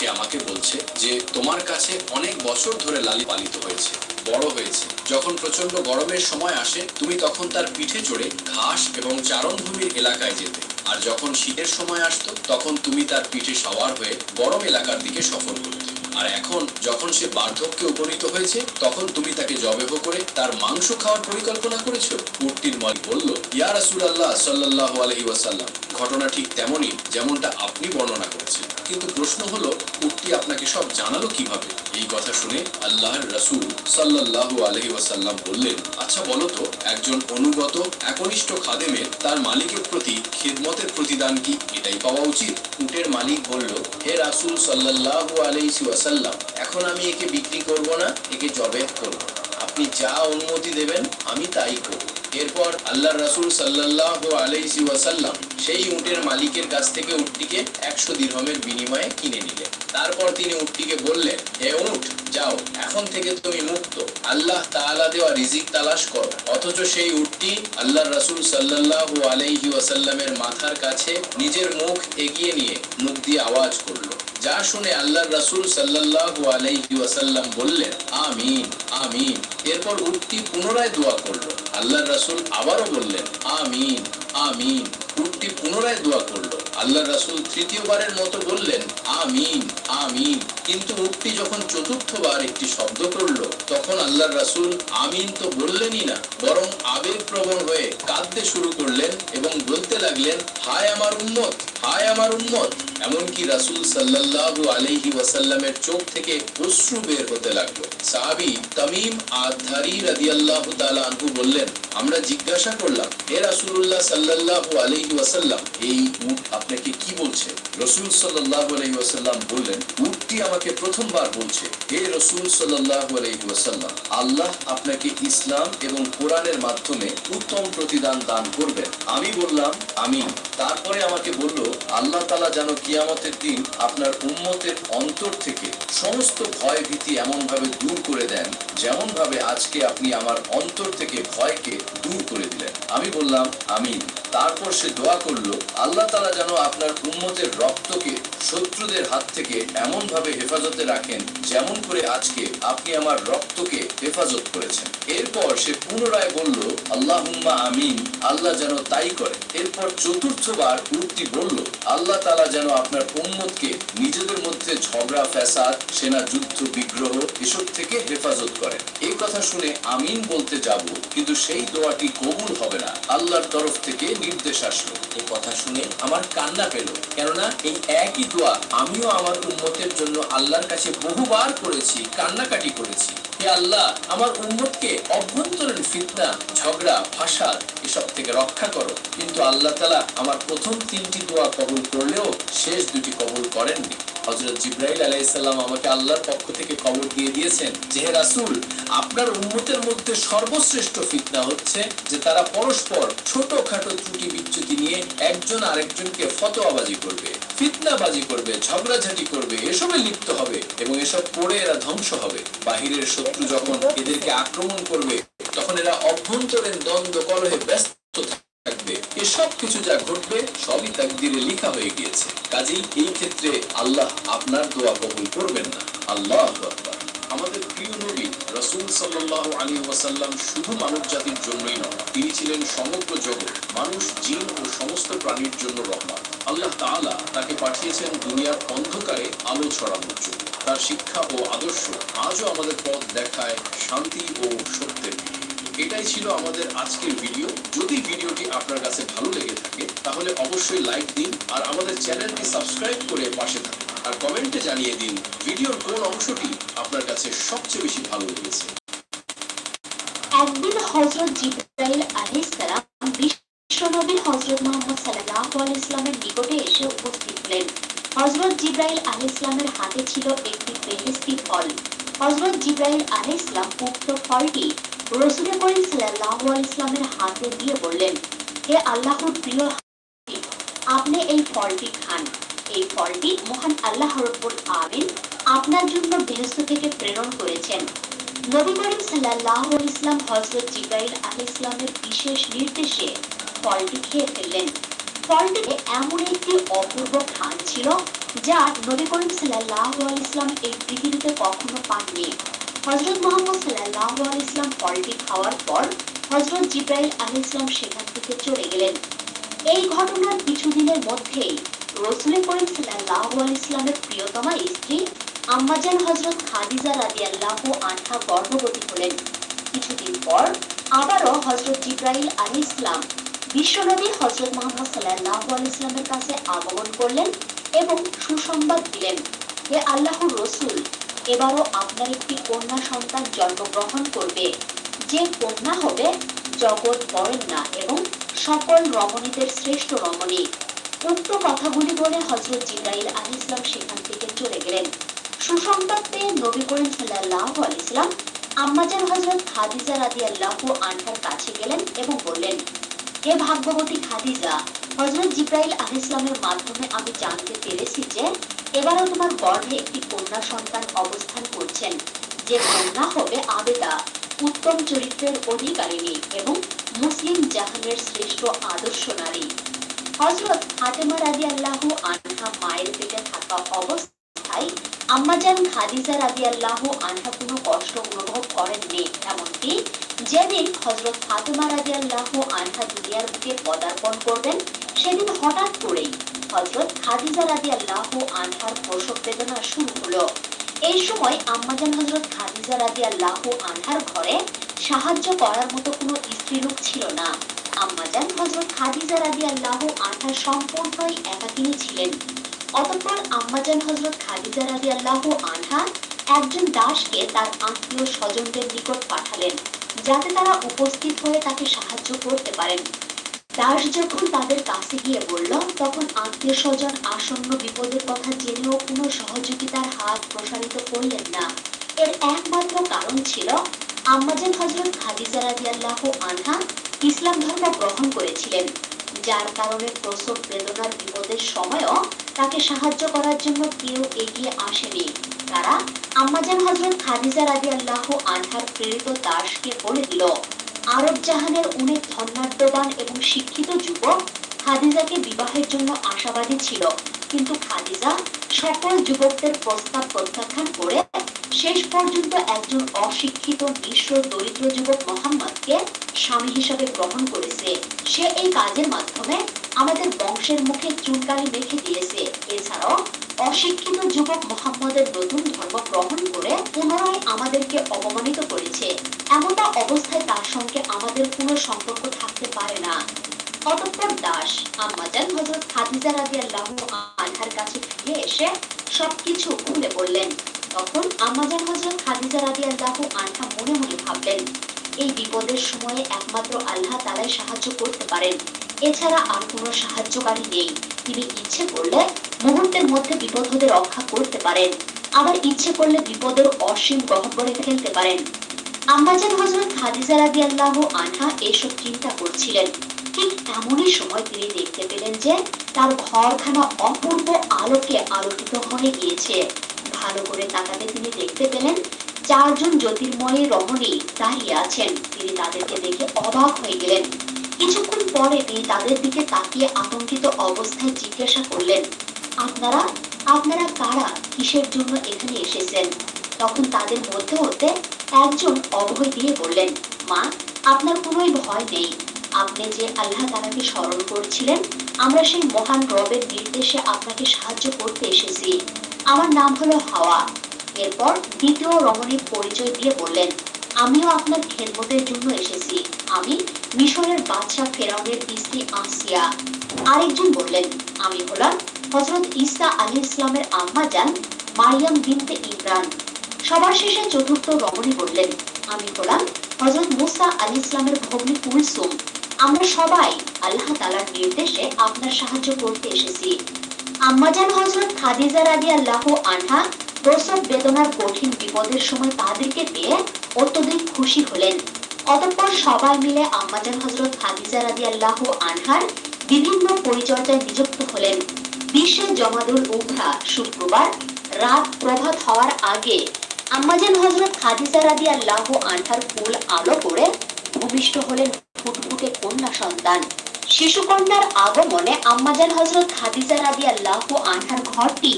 সে আমাকে বলছে যে, তোমার কাছে অনেক বছর ধরে লালি পালিত হয়েছে, বড় হয়েছে। যখন প্রচণ্ড গরমের সময় আসে, তুমি তখন তার পিঠে চড়ে ঘাস এবং চারণভূমির এলাকায় যেতে। আর যখন শীতের সময় আসতো, তখন তুমি তার পিঠে সওয়ার হয়ে গরম এলাকার দিকে সফর করতে। আর এখন, যখন সে বার্ধক্যে উপনীত হয়েছে, তখন তুমি তাকে জবেহ করে তার মাংস খাওয়ার পরিকল্পনা করেছ? উটটির মালিক বলল, ইয়া রাসূলুল্লাহ সাল্লাল্লাহু আলাইহি ওয়াসাল্লাম, ঘটনা ঠিক তেমনই যেমনটা আপনি বর্ণনা করেছেন। কিন্তু প্রশ্ন হলো উটটি আপনাকে সব জানালো কীভাবে? এই কথা শুনে আল্লাহর রাসূল সাল্লাল্লাহু আলাইহি ওয়াসাল্লাম বললেন আচ্ছা বলো তো, একজন অনুগত একনিষ্ঠ খাদেমের তার মালিকের প্রতি খিদমতের প্রতিদান কি? এটাই পাওয়া উচিত? উটের মালিক বলল, হে রাসূল সাল্লাল্লাহু আলাইহি ওয়াসাল্লাম, এখন আমি একে বিক্রি করব না, একে জবেহ করব। আপনি যা অনুমতি দেবেন, আমি তাই করব। এরপর আল্লাহ রাসূল সাল্লাল্লাহু আলাইহি ওয়াসাল্লাম সেই উটের মালিকের কাছ থেকে উটটিকে একশো দিরহমের বিনিময়ে কিনে নিলেন। তারপর তিনি উটটিকে বললেন, হে উট, যাও, এখন থেকে তুমি মুক্ত। আল্লাহ তাআলা দেওয়া রিজিক তালাশ করো। অথচ সেই উটটি আল্লাহ রাসূল সাল্লাল্লাহু আলাইহি ওয়াসাল্লামের মাথার কাছে নিজের মুখ এগিয়ে নিয়ে মুখ দিয়ে আওয়াজ করল। যা শুনে আল্লাহ রাসুল সাল্লাহু আলাইহি ওয়াসাল্লাম বললেন, আমিন আমিন। এরপর উঠতি পুনরায় দোয়া করল। আল্লাহ রাসুল আবারও বললেন, আমিন আমিন। উটটি পুনরায় দোয়া করল। আল্লাহর রাসূল তৃতীয়বারের মতো বললেন, আমিন আমিন। কিন্তু উটটি যখন চতুর্থবার একটি শব্দ করল, তখন আল্লাহর রাসূল আমিন তো বললেনই না, বরং আবেগপ্রবণ হয়ে কাঁদতে শুরু করলেন এবং বলতে লাগলেন, হায় আমার উম্মত, হায় আমার উম্মত। এমনকি রাসূল সাল্লাল্লাহু আলাইহি ওয়াসাল্লামের চোখ থেকে অশ্রু বের হতে লাগল। সাহাবী তামিম আধারি রাদিয়াল্লাহু তাআলা আনহু বললেন, আমরা জিজ্ঞাসা করলাম, হে রাসূলুল্লাহ সাল্লাল্লাহু আলাইহি ওয়াসাল্লাম, এই উট আপনাকে কি বলছে? রসুল সাল্লাল্লাহু আলাইহি ওয়াসাল্লাম বললেন, উটটি আমাকে প্রথমবার বলছে, হে রসুল সাল্লাল্লাহু আলাইহি ওয়াসাল্লাম, আল্লাহ আপনাকে ইসলাম এবং কোরআনের মাধ্যমে উত্তম প্রতিদান দান করবেন। আমি বললাম আমি তারপরে আমাকে বলল, আল্লাহ তাআলা যেন কিয়ামতের দিন আপনার উম্মতের অন্তর থেকে সমস্ত ভয় ভীতি এমন ভাবে দূর করে দেন যেমন ভাবে আজকে আপনি আমার অন্তর থেকে ভয়কে দূর করে দিলেন। আমি বললাম, আমিন। তারপর সে দোয়া করল, আল্লাহ তাআলা যেন আপনার উম্মতের রক্তকে শত্রুদের হাত থেকে এমন ভাবে হেফাজতে রাখেন যেমন করে আজকে আপনি আমার রক্তকে হেফাজত করেছেন। এরপর সে পুনরায় বলল, আল্লাহুম্মা আমিন। আল্লাহ যেন তাই করে। এরপর চতুর্থবার উক্তি বলল, আল্লাহ তালা যেন আপনার উম্মতকে নিজেদের মধ্যে ঝগড়া, ফ্যাসাদ সেনা যুদ্ধ বিগ্রহ এসব থেকে হেফাজত করেন। এই কথা শুনে আমিন বলতে যাব, কিন্তু সেই দোয়াটি কবুল হবে না। আল্লাহর তরফ থেকে নির্দেশ আসলো। এই কথা শুনে আমার কান্না পেল, কেননা এই একই দোয়া আমিও আমার উম্মতের জন্য আল্লাহর কাছে বহুবার করেছি, কান্নাকাটি করেছি। হে আল্লাহ, আমার উম্মতকে অভ্যন্তরীণ ফিতনা, ঝগড়া, ফাসাদ এসব থেকে রক্ষা করো। কিন্তু আল্লাহ তালা আমার প্রথম তিনটি দোয়া কবুল করলেও শেষ দুটি কবুল করেননি। হজরত জিব্রাইল আলাইসাল্লাম আমাকে আল্লাহর পক্ষ থেকে খবর দিয়ে দিয়েছেন। যে রাসূল, আপনার উম্মতের মধ্যে সর্বশ্রেষ্ঠ ফিতনা হচ্ছে যে তারা পরস্পর ছোটখাটো ত্রুটি বিচ্যুতি নিয়ে একজন আরেকজনকে ফতোয়াবাজি করবে, ফিতনাবাজি করবে, ঝগড়াঝাটি করবে, এসবে লিপ্ত হবে এবং এসব পড়ে এরা ধ্বংস হবে। বাহিরের শত্রু যখন এদেরকে আক্রমণ করবে, তখন এরা অভ্যন্তরীণ দ্বন্দ্ব, কলহে ব্যস্ত থাকবে। এসব কিছু যা ঘটবে, সবই তাকদিরে লেখা হয়ে গিয়েছে। কাজেই এই ক্ষেত্রে আল্লাহ আপনার দোয়া কবুল করবেন না। আল্লাহ আমাদের প্রিয় নবী রসুল সাল্লাহ আলী ওয়াসাল্লাম শুধু মানব জাতির জন্যই নয় তিনি ছিলেন সমগ্র জগৎ, মানুষ, জিন ও সমস্ত প্রাণীর জন্য রহমান। আল্লাহ তাআলা তাকে পাঠিয়েছেন দুনিয়ার অন্ধকারে আলো ছড়ানোর জন্য। তার শিক্ষা ও আদর্শ আজও আমাদের পথ দেখায় শান্তি ও সত্যের। এটাই ছিল আমাদের আজকের ভিডিও যদি ভিডিওটি আপনার কাছে ভালো লেগে থাকে, তাহলে অবশ্যই লাইক দিন আর আমাদের চ্যানেলটি সাবস্ক্রাইব করে পাশে থাকুন। আর কমেন্টে জানিয়ে দিন ভিডিওর কোন অংশটি আপনার কাছে সবচেয়ে বেশি ভালো লেগেছে। একদিন হজরত জিব্রাইল আলাইহিসসালাম বিশ্বনবী হজরত মুহাম্মদ সাল্লাল্লাহু আলাইহি ইসলামের নিকটে এসে উপস্থিত হলেন। হজরত জিব্রাইল আলাইহিস সালামের হাতে ছিল একটি বেহেশতি ফল। হজরত জিব্রাইল আলাইহিস সালাম উক্ত ফলটি রসুল করিম সাল্লাল্লাহু ইসলামের হাতে দিয়ে বললেন, হে আল্লাহর প্রিয় আপনি এই ফলটি খান। এই ফলটি মহান আল্লাহ রব্বুল আমিন আপনার জন্য বেহেশত থেকে প্রেরণ করেছেন। নবী করিম আলাইহি ইসলাম হযরত জিব্রাইল আলাইহিস সালামের বিশেষ নির্দেশে ফলটি খেয়ে ফেললেন। ফলটিতে এমন একটি অপূর্ব ঘ্রাণ ছিল যা নবী করিম সাল্লাহ ইসলাম এই পৃথিবীতে কখনো পাননি। হজরত মোহাম্মদ সাল্লাহ ইসলাম ফলটি খাওয়ার পর হজরত জিব্রাইল আলী ইসলাম সেখান থেকে চলে গেলেন। এই ঘটনার কিছুদিনের মধ্যেই রসুল করিম সাল্লাহ ইসলামের প্রিয়তমা স্ত্রী আম্মাজান হজরত খাদিজা রাদি আল্লাহ আনহা গর্ভবতী হলেন। কিছুদিন পর আবারও হজরত জিব্রাইল আলী ইসলাম বিশ্বনবী হজরত মোহাম্মদ সাল্লাহ ইসলামের কাছে আগমন করলেন এবং সুসংবাদ দিলেন হে আল্লাহর রসুল এবারও আপনার একটি কন্যা সন্তান জন্মগ্রহণ করবে। যে কন্যা হবে, জগৎ বরেণ্যা এবং সকল রমণীদের শ্রেষ্ঠ রমণী। উক্ত কথাগুলি বলে হজরত জিব্রাইল আলী ইসলাম সেখান থেকে চলে গেলেন। সুসংবাদ পেয়ে নবী করিম সাল্লাহ ইসলাম আম্মাজান হজরত খাদিজা রাদি আল্লাহ আনহার কাছে গেলেন এবং বললেন, হে ভাগ্যবতী খাদিজা হজরত জিব্রাইল আলী ইসলামের মাধ্যমে আমি জানতে পেরেছি যে এবারও তোমার গর্ভে একটি কন্যা সন্তান অবস্থান করছেন। যে কন্যা হবে আবেদা, উত্তম চরিত্রের অধিকারিণী এবং মুসলিম জাহানের শ্রেষ্ঠ আদর্শ নারী। হজরত ফাতেমা রাজি আল্লাহ আনহা মায়ের পেটে থাকা অবস্থায় আম্মাজান খাদিজা রাজি আল্লাহ আনহা কোনো কষ্ট অনুভব করেননি, এমনকি যেদিন হজরত ফাতেমা রাজি আল্লাহ আনহা দুনিয়ার বুকে পদার্পণ করবেন, সেদিন হঠাৎ করেই হজরত খাদিজা রাজি আল্লাহ আনহার প্রসব বেদনা শুরু হলো। এই সময় আম্মাজান হজরত খাদিজা রাজি আল্লাহ আনহার ঘরে সাহায্য করার মতো কোনো স্ত্রীলোক ছিল না। আম্মাজান হজরত খাদিজা রাজি আল্লাহ আনহার সম্পূর্ণই একাকিনী ছিলেন। অতঃপর আম্মাজান হজরত খাদিজা রাজি আল্লাহ আনহা একজন দাসকে তার আত্মীয় স্বজনদের নিকট পাঠালেন, যাতে তারা উপস্থিত হয়ে তাকে সাহায্য করতে পারেন। দাস যখন তাদের কাছে গিয়ে বলল, তখন আত্মীয় স্বজন আসন্ন বিপদের কথা জেনেও কোনো সহযোগিতার হাত প্রসারিত করলেন না। এর একমাত্র কারণ ছিল, আম্মাজান হজরত খাদিজা রাদিয়াল্লাহু আনহা ইসলাম ধর্ম গ্রহণ করেছিলেন। যার কারণে প্রসব বেদনার বিপদের সময়ও তাকে সাহায্য করার জন্য কেউ এগিয়ে আসেনি। তারা আম্মাজান হজরত খাদিজা রাদিয়াল্লাহু আনহার প্রেরিত দাসকে বলে দিল, আরব জাহানের অনেক ধনাঢ্যবান এবং শিক্ষিত যুবক খাদিজাকে বিবাহের জন্য আশাবাদী ছিল। কিন্তু খাদিজা সকল যুবকদের প্রস্তাব প্রত্যাখ্যান করে শেষ পর্যন্ত একজন অশিক্ষিত নিঃস্ব দরিদ্র যুবক মোহাম্মদকে স্বামী হিসাবে গ্রহণ করেছে। সে এই কাজের মাধ্যমে আমাদের বংশের মুখে চুনকালি মেখে দিয়েছে। এছাড়াও অশিক্ষিত যুবক মোহাম্মদের নতুন ধর্ম গ্রহণ করে পুনরায় আমাদেরকে অপমানিত করেছে। এমনটা অবস্থায় তার সঙ্গে আমাদের কোনো সম্পর্ক থাকতে পারে না। অতঃপর দাস, আম্মাজান হজরত খাদিজা রাজি আল্লাহ আনহার কাছে ফিরে এসে সবকিছু খুলে বললেন তখন আম্মাজান হজরত খাদিজা রাজি আল্লাহ আনহা মনে মনে ভাবলেন এই বিপদের সময়ে একমাত্র আল্লাহ তারাই সাহায্য করতে পারেন। এছাড়া আর কোনো সাহায্যকারী নেই। তিনি ইচ্ছে করলে মুহূর্তের মধ্যে বিপদ হতে রক্ষা করতে পারেন। আবার ইচ্ছে করলে বিপদের অসীম গহ্বরে ফেলতে পারেন। আম্মাজান হজরত খাদিজা রাদি আল্লাহ আনহা এসব চিন্তা করছিলেন। ঠিক এমনই সময় তিনি দেখতে পেলেন যে তার ঘরখানা অপূর্ব আলোকে আলোকিত হয়ে গিয়েছে। ভালো করে তাকাতে তিনি দেখতে পেলেন চারজন জ্যোতির্ময় রমণী দাঁড়িয়ে আছেন। তিনি তাদেরকে দেখে অবাক হয়ে গেলেন। কিছুক্ষণ পরে তিনি তাদের দিকে তাকিয়ে আতঙ্কিত অবস্থায় জিজ্ঞাসা করলেন, আপনারা আপনারা কারা? কিসের জন্য এখানে এসেছেন? তখন তাদের মধ্যে হতে একজন অভয় দিয়ে বললেন, মা, আপনার কোনোই ভয় নেই। আপনি যে আল্লাহ তালাকে স্মরণ করছিলেন, আমরা সেই মহান রবের নির্দেশে আপনাকে সাহায্য করতে এসেছি। আমার নাম হলো হাওয়া। এরপর দ্বিতীয় রমণীর পরিচয় দিয়ে বললেন, আমিও আপনার খেদমতের জন্য এসেছি। আমি মিশরের বাদশাহ ফেরাউনের স্ত্রী আসিয়া। আরেকজন বললেন, আমি হলাম হজরত ইসা আলী ইসলামের আম্মা যান মারিয়াম বিনতে ইমরান। সবার শেষে চতুর্থ রমণী বললেন, আমি হলাম হজরত মুসা আলী ইসলামের ভগ্নী কুলসুম। আমরা সবাই আল্লাহ তালার নির্দেশে আপনার সাহায্য করতে এসেছি। আম্মাজান হজরত খাদিজা রাদি আল্লাহ আনহা প্রসব বেদনার কঠিন বিপদের সময় তাদেরকে পেয়ে অত্যধিক খুশি হলেন। অতঃপর সবাই মিলে আম্মাজান হজরত খাদিজা রাদি আল্লাহ আনহার বিভিন্ন পরিচর্যায় নিযুক্ত হলেন। বিশ্বে জমাদুল উভরা শুক্রবার রাত প্রভাত হওয়ার আগে আম্মাজান হজরত খাদিজা রাদি আল্লাহ আনহার ফুল আলো করে ভূমিষ্ঠ হলেন ফুটফুটে কন্যা সন্তান। শিশুকন্যার আগমনে আম্মাজান হজরত খাদিজা রাদিয়াল্লাহু আনহার ঘরটি